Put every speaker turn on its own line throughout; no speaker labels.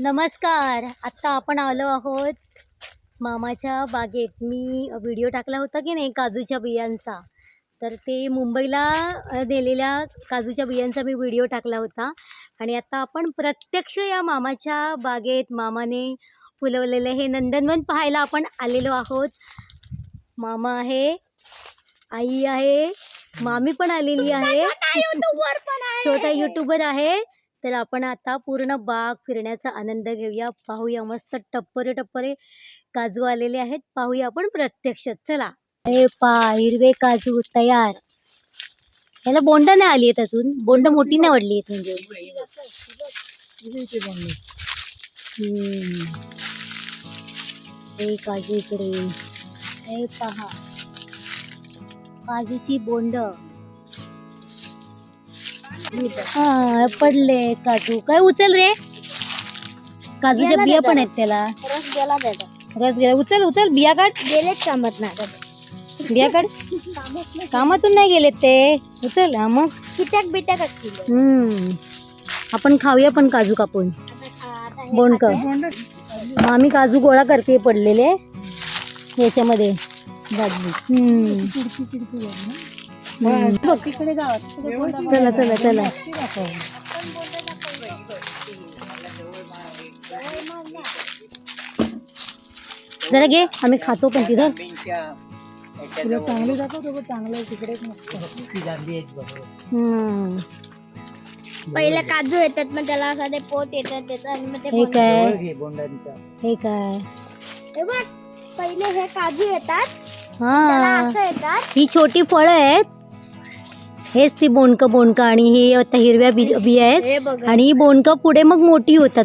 नमस्कार. आत्ता आपण आलो आहोत मामाच्या बागेत. मी व्हिडिओ टाकला होता की नाही काजूच्या बियांचा? तर ते मुंबईला नेलेल्या काजूच्या बियांचा मी व्हिडिओ टाकला होता. आणि आता आपण प्रत्यक्ष या मामाच्या बागेत मामाने फुलवलेले हे नंदनवन पाहायला आपण आलेलो आहोत. मामा आहे आई आहे मामी पण आलेली आहे. छोटा युट्यूबर आहे. तर आपण आता पूर्ण बाग फिरण्याचा आनंद घेऊया. पाहूया मस्त टप्परे टप्परे काजू आलेले आहेत. पाहूया आपण प्रत्यक्ष. चला. हे पा हिरवे काजू तयार. याला बोंड नाही आली आहेत अजून. बोंड मोठी नाही वाढली आहेत म्हणजे. काजू इकडे. हे पहा. काजूची बोंड. हा पडले काजू. काय उचल रे? काजूच्या बिया पण आहेत त्याला.
रस गेला त्याचा
रस गेला. उचल उचल. बिया काढ.
गेलेच कामत नाही
बिया काढ. कामातून नाही गेलेत ते. उचल हा मग.
कित्याक बिट्याक असतील?
हम्म. आपण खाऊया पण काजू कापून. बोंडक मग आम्ही काजू गोळा करते पडलेले. याच्यामध्ये. हम्म. चला चला चला जरा घे आम्ही खातो पण तिथं. हम्म.
पहिले काजू येतात मग त्याला असं ते पोत येतात त्याचं आणि मग ते
हे
बोंड-
काय? हे काय?
हे बघ पहिले हे काजू येतात त्याला
हा
असं येतात.
ही छोटी फळं आहेत. हेच ती बोंडक बोंडक आणि हे आता हिरव्या बी बिया आहेत. आणि ही बोंडक पुढे मग मोठी होतात.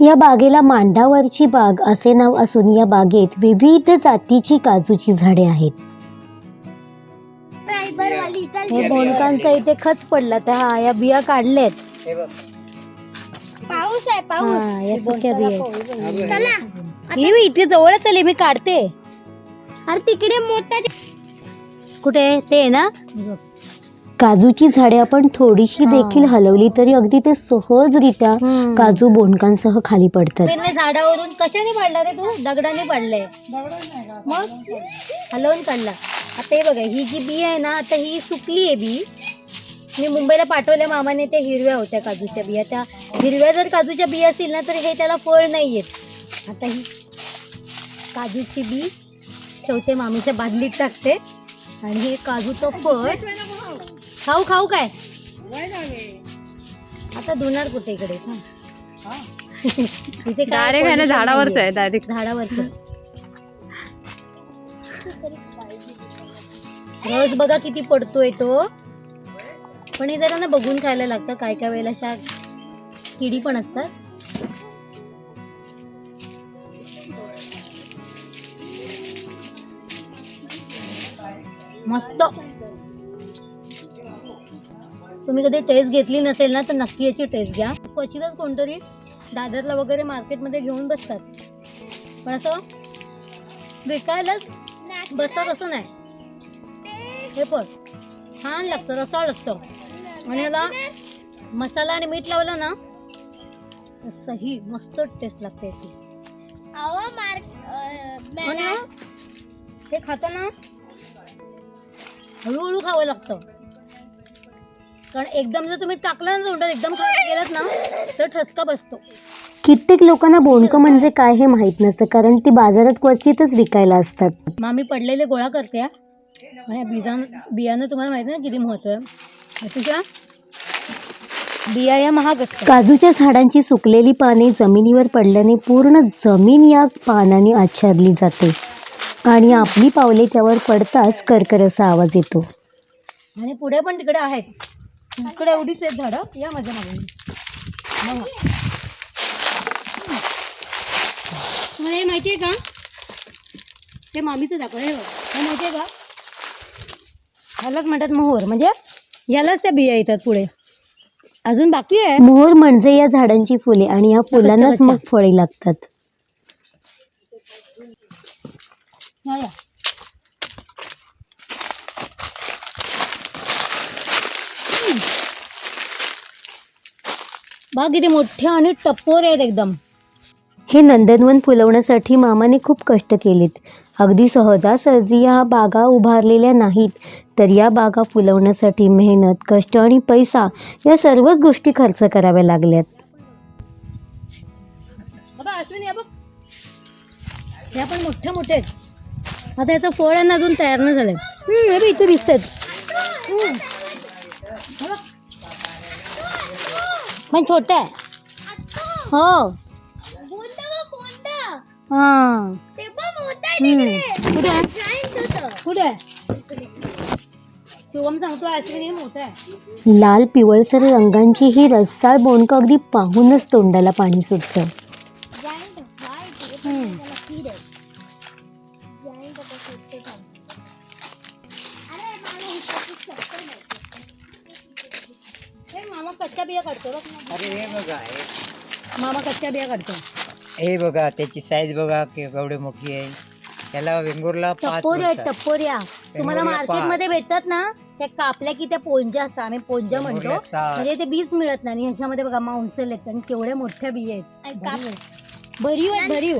या बागेला मांडावरची बाग असे नाव असून या बागेत विविध जातीची काजूची झाडे आहेत. हे बोंडकांचा इथे खच पडला तर हा या बिया काढल्यात.
पाऊस आहे पाऊस.
हा या सुक्या बिया आहेत.
चला.
ही बी इथे जवळच आली मी काढते.
अरे तिकडे मोठा
कुठे? ते आहे ना?
काजूची झाडे आपण थोडीशी. देखील हलवली तरी अगदी ते सहजरित्या काजू बोंडकांसह खाली पडतात.
झाडावरून कशाने पाडला रे तू? दगडाने पाडलंय. मग? हलवून काढला. आता हे बघा ही जी बी आहे ना आता ही सुकली आहे बी. मी मुंबईला पाठवल्या मामाने त्या हिरव्या होत्या काजूच्या बिया. त्या हिरव्या जर काजूच्या बिया असतील ना तर हे त्याला फळ नाही येत आता ही काजूची बी ठेवते मामीच्या बादलीत टाकते. आणि हे काजूचं फळ. खाऊ खाऊ काय? आता धुणार कुठे इकडे? हा. इथे काय
डायरेक्ट आहे ना झाडावरच. आहे डायरेक्ट.
झाडावरच. रोज बघा किती पडतोय तो. पण हे जरा ना बघून खायला लागतं. काय काय वेळेला अशा किडी पण असतात. मस्त. तुम्ही कधी टेस्ट घेतली नसेल ना तर नक्की याची टेस्ट घ्या. क्वचितच कोणतरी दादरला वगैरे मार्केटमध्ये घेऊन बसतात. पण असं विकायलाच बसतात असं नाही. हे पण छान लागतं रसाळ लागतं आणि याला मसाला आणि मीठ लावलं ना सही मस्त टेस्ट लागते याची. हे खाताना हळूहळू खावं लागतं. कारण एकदम जर तुम्ही टाकलं ना तोंडात एकदम खायला गेलात ना तर ठसका बसतो.
कित्येक लोकांना बोंडकं म्हणजे काय हे माहीत नसतं कारण ती बाजारात क्वचितच विकायला असतात.
मामी पडलेले गोळा करते. आणि या बिजान बियाणं तुम्हाला माहिती ना किती महत्त्व आहे. तुझ्या बिया या महाग असतात
काजूच्या झाडांची सुकलेली पाने जमिनीवर पडल्याने पूर्ण जमीन या पानाने आच्छादली जाते. आणि आपली पावले त्यावर पडताच करकर असा आवाज येतो.
आणि पुढे पण तिकडे आहेत. इकडे एवढीच आहेत झाडं. या माझ्या मागे. तुम्हाला हे माहिती आहे का? ते मामीचं दाखव. हे बघ. हे माहिती आहे का? ह्यालाच म्हणतात मोहर. म्हणजे ह्यालाच त्या बिया येतात पुढे. अजून बाकी आहे.
मोहर म्हणजे या झाडांची फुले आणि या फुलांनाच. मग फळे लागतात
हा या. बघ किती मोठे आणि टप्पोर आहेत एकदम.
हे नंदनवन फुलवण्यासाठी मामाने खूप कष्ट केलेत. अगदी सहजासहजी या बागा उभारलेल्या नाहीत तर या बागा फुलवण्यासाठी मेहनत कष्ट आणि पैसा या सर्वच गोष्टी खर्च कराव्या लागल्यात.
बाबा अश्विनी या बघ. ह्या पण मोठ्या मोठे आहेत. आता याचं फळ यांना अजून तयार नाही झालंय. हम्म, हे इथे दिसत आहेत पण छोटं आहे. हो. हां. कुठे कुठे
लाल पिवळसर रंगांची ही रस्साळ बोंडकं अगदी पाहूनच तोंडाला पाणी सुटतं.
बिया काढतो बघ ना.
अरे हे बघा हे-
मामा कच्च्या बिया काढतो.
हे बघा त्याची साईज बघा के- केवढी मोठी आहे. त्याला वेंगुर्ला पाच
आहेत
बोलतात.
टप्पोऱ्या तुम्हाला
वेंगुर्ला
मार्केटमध्ये भेटतात ना त्या कापल्या की त्या पोंजा असतात. आम्ही पोंजा म्हणतो.
वेंगुर्ला.
म्हणजे ते बीज मिळत नाही आणि ह्याच्यामध्ये बघा मांसल आहेत आणि केवढ्या मोठ्या बिया आहेत. भरीव आहेत. भरीव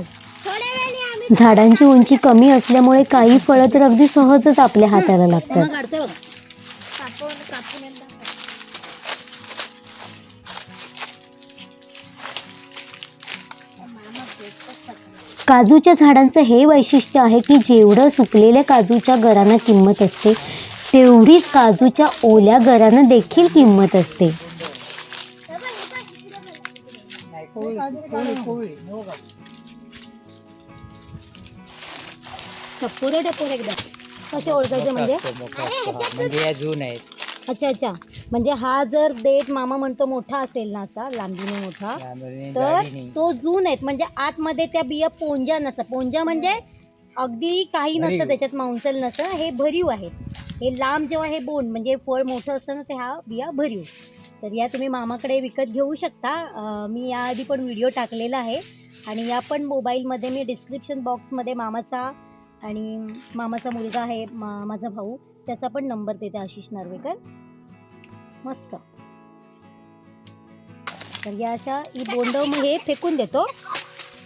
झाडांची उंची कमी असल्यामुळे काही फळं तर अगदी सहजच आपल्या हाताला
त्यांना
लागतात.
काढतोय बघ.
कापून कापून एकदा.
काजूच्या झाडांचं हे वैशिष्ट्य आहे की जेवढं सुकलेल्या काजूच्या गरांना किंमत असते तेवढीच काजूच्या ओल्या गरांना देखील किंमत असते.
टप्पोरे टप्पोरे एकदा. कसे ओळखायचे म्हणजे.
म्हणजे या जून आहेत.
अच्छा अच्छा. म्हणजे हा जर देठ मामा म्हणतो मोठा असेल ना असा लांबीने मोठा तर
जाडीने.
तो जून आहेत. म्हणजे आतमध्ये त्या बिया पोंजा नसतात. पोंजा म्हणजे अगदी काही नसतं
भरीव.
त्याच्यात मांसल नसतं. हे भरीव आहेत. हे लांब जेव्हा हे बोंड म्हणजे फळ मोठं असतं ना ते हा बिया भरीव. तर या तुम्ही मामाकडे विकत घेऊ शकता. अं, मी याआधी पण व्हिडिओ टाकलेला आहे. आणि या पण मोबाईलमध्ये मी डिस्क्रिप्शन बॉक्समध्ये मामाचा आणि मामाचा मुलगा आहे मा माझा भाऊ. त्याचा पण नंबर देते आशिष नार्वेकर. मस्त. तर या अशा ही बोंड मग हे फेकून देतो.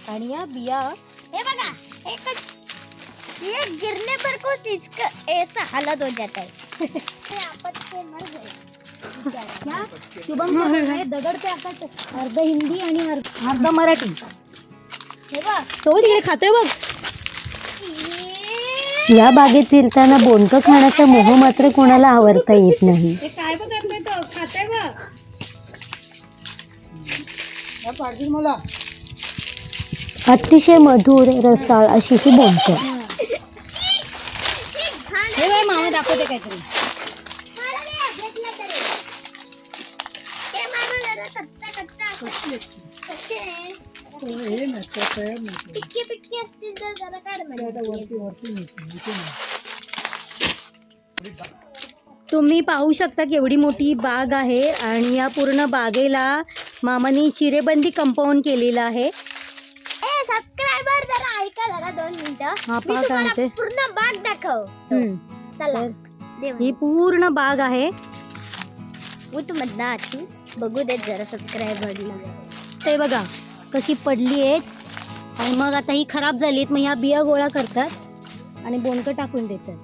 आणि या बिया
हे बघा एकच ये गिरने पर कुछ इसका ऐसा हालत हो जाता है ते आपत पे मर गए
शुभम हे दगड पे आता अर्ध हिंदी आणि अर्ध अर्ध मराठी.
हे बघ.
तो तिकडे खातोय बघ.
ये
बागेत फिरताना बोंडकं खाण्याचा मोह मात्र कोणाला आवडता येत नाही.
हे काय तो? बघ.
अतिशय मधुर रसाळ अशी ही बोंडकं.
मामा दाखवते काहीतरी.
भेटलं तरी ते मामा जरा कच्चा कच्चा कच्चे पिक्की पिक्की असतील तर जरा काढ म्हणजे
तुम्ही पाहू शकता केवढी मोठी बाग आहे आणि या पूर्ण बागेला मामानी चिरेबंदी कंपाऊंड केलेलं आहे.
ए सबस्क्रायबर जरा ऐका जरा दोन मिनिटं.
हा,
मी
पहा काय
तुम्हाला
ते.
पूर्ण बाग दाखव.
हम्म.
चला.
तर
देव.
ही पूर्ण बाग आहे.
उत बघू देत जरा सबस्क्रायबरला
ते बघा. कशी पडली आहेत आणि मग आता ही खराब झाली आहेत मग ह्या बिया गोळा करतात आणि बोंडकं टाकून देतात.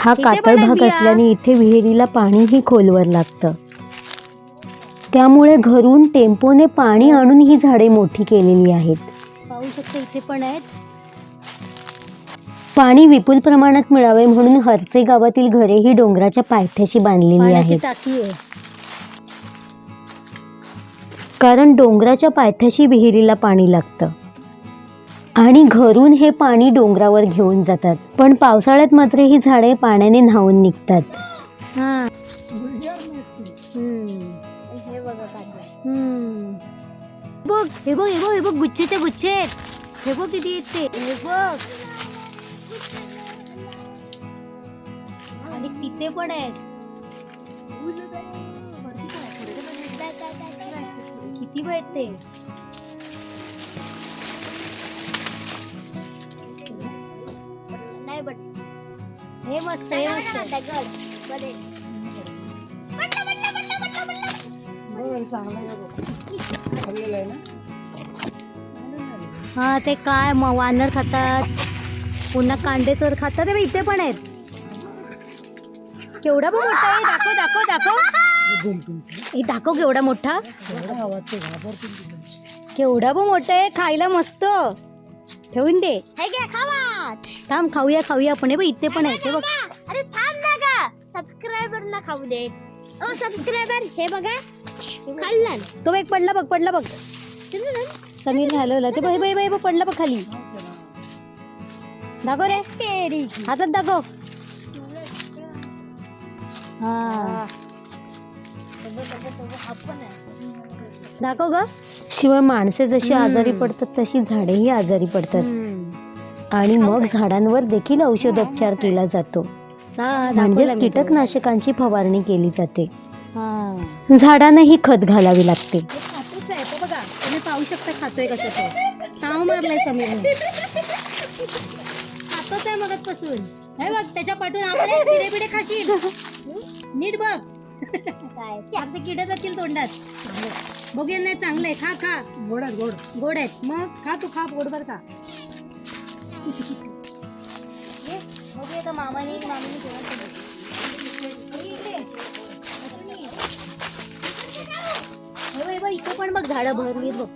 हा कातळ भाग. असल्याने इथे विहिरीला पाणीही खोलवर लागतं. त्यामुळे घरून टेम्पोने पाणी आणून ही झाडे मोठी केलेली आहेत.
पाहू शकतो इथे पण आहेत.
पाणी विपुल प्रमाणात मिळावे म्हणून हरचे गावातील घरे ही डोंगराच्या पायथ्याशी बांधलेली आहेत. कारण डोंगराच्या पायथ्याशी विहिरीला पाणी लागतं. आणि घरून हे पाणी डोंगरावर घेऊन जातात. पण पावसाळ्यात मात्र ही झाडे पाण्याने न्हावून निघतात.
हा.
हे बघा
हे बघ हे बघ हे बघ गुच्छेच्या गुच्छे. आहेत हे बघ किती आहेत ते हे बघ. इथे पण आहेत. किती आहेत ते हे मस्त हे मस्त.
दगड बरे
हा ते काय म- वानर खातात. पुन्हा कांडे चोर खातात. हे बघ, इथे पण आहेत. केवढा पण मोठा आहे. दाखव दाखव दाखव. हे दाखव केवढा मोठा. केवढा पण मोठा आहे. खायला मस्त. ठेवून दे.
हे घ्या खावा.
थांब खाऊया खाऊया आपण. हे बघ इथे पण आहे ते बघ.
अरे थांब ना का सबस्क्रायबर ना खाऊ दे. ओ सबस्क्रायबर हे बघा. खाल्ला.
तो एक पडला बघ पडला बघ. समीर हलवला ते बघ हे बघ, हे बघ, पडला बघ खाली. दाखव रे. हातात दाखव. हा. दाखव ग.
शिवाय माणसे जशी. आजारी पडतात तशी झाडेही आजारी पडतात. आणि मग झाडांवर देखील औषधोपचार केला जातो.
हा,
म्हणजेच. कीटकनाशकांची फवारणी केली जाते.
हा.
झाडांनाही खत घालावे लागते.
खातोच आहे तो बघा तुम्ही पाहू शकता खातोय कसं तो. ताव मारलाय समीरने खातोच आहे मगतपासून हे बघ त्याच्या पाठून आपण पिढे पिढे खाशील. नीट बघ.
काय
फक्त किडे जातील तोंडात. बघूया नाही चांगलं आहे खा खा. गोड आहेत गोड. गोड आहेत. मग खा तू खा पोटभर खा. ये, बघूया का मामाने मामीने जेवण केलं. इथे पण बघ झाडं भरली बघ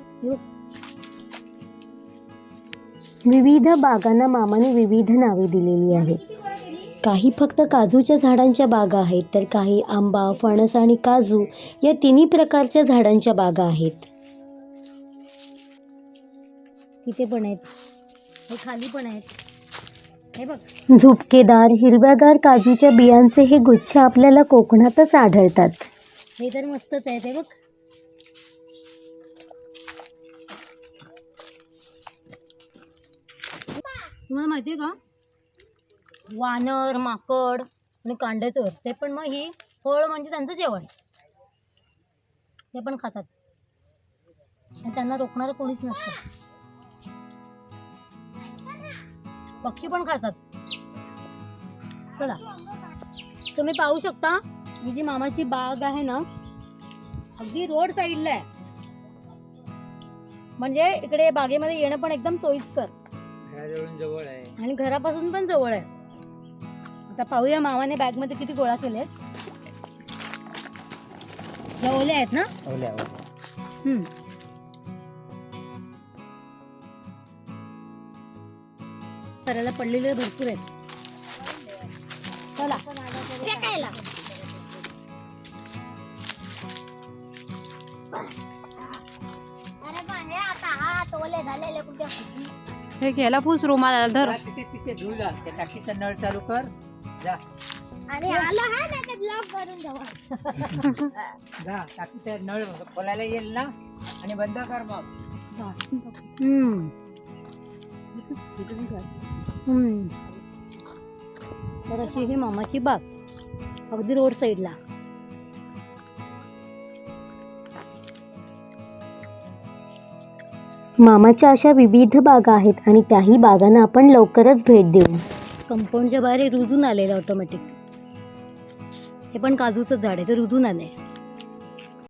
विविध बागांना मामाने विविध नावे दिलेली आहेत. काही फक्त काजूच्या झाडांच्या बागा आहेत तर काही आंबा फणस आणि काजू या तिन्ही प्रकारच्या झाडांच्या बागा आहेत.
तिथे पण आहेत. हे खाली पण आहेत. हे बघ.
झुपकेदार हिरव्यागार काजूच्या बियांचे हे गुच्छ आपल्याला कोकणातच आढळतात.
हे तर मस्तच आहे ते बघ. तुम्हाला माहिती आहे का? वानर माकड आणि कांडेचोर ते पण मग ही फळ म्हणजे त्यांचं जेवण. ते पण खातात. आणि त्यांना रोखणारं कोणीच नसतं. पक्षी पण खातात. चला. तुम्ही पाहू शकता ही जी मामाची बाग आहे ना अगदी रोड साईडला आहे. म्हणजे इकडे बागेमध्ये येणं पण एकदम सोयीस्कर.
घराजवळून जवळ आहे.
आणि घरापासून पण जवळ आहे. आता पाहूया मामाने बॅगमध्ये किती गोळा केले या ओल्या आहेत ना. हम्म. करायला पडलेले भरपूर आहेत. चला.
फेकायला अरे बा हे आता हात ओले झालेले कुठे?
हे घ्यायला पूस रुमाला धर.
तिथे त्या टाकीचा नळ चालू कर. जा.
आणि आलं हा ना ते लॉक करून ठेवा.
जा टाकीचा नळ खोलायला येईल ना? आणि बंद कर मग.
हम्म. तर अशी ही मामाची बाग अगदी रोड साईडला.
मामाच्या अशा विविध बागा आहेत आणि त्याही बागांना आपण लवकरच भेट देऊ.
कंपाऊंडच्या बाहेर रुजून आलेलं ऑटोमॅटिक हे पण काजूचं झाड आहे ते रुजून आलंय.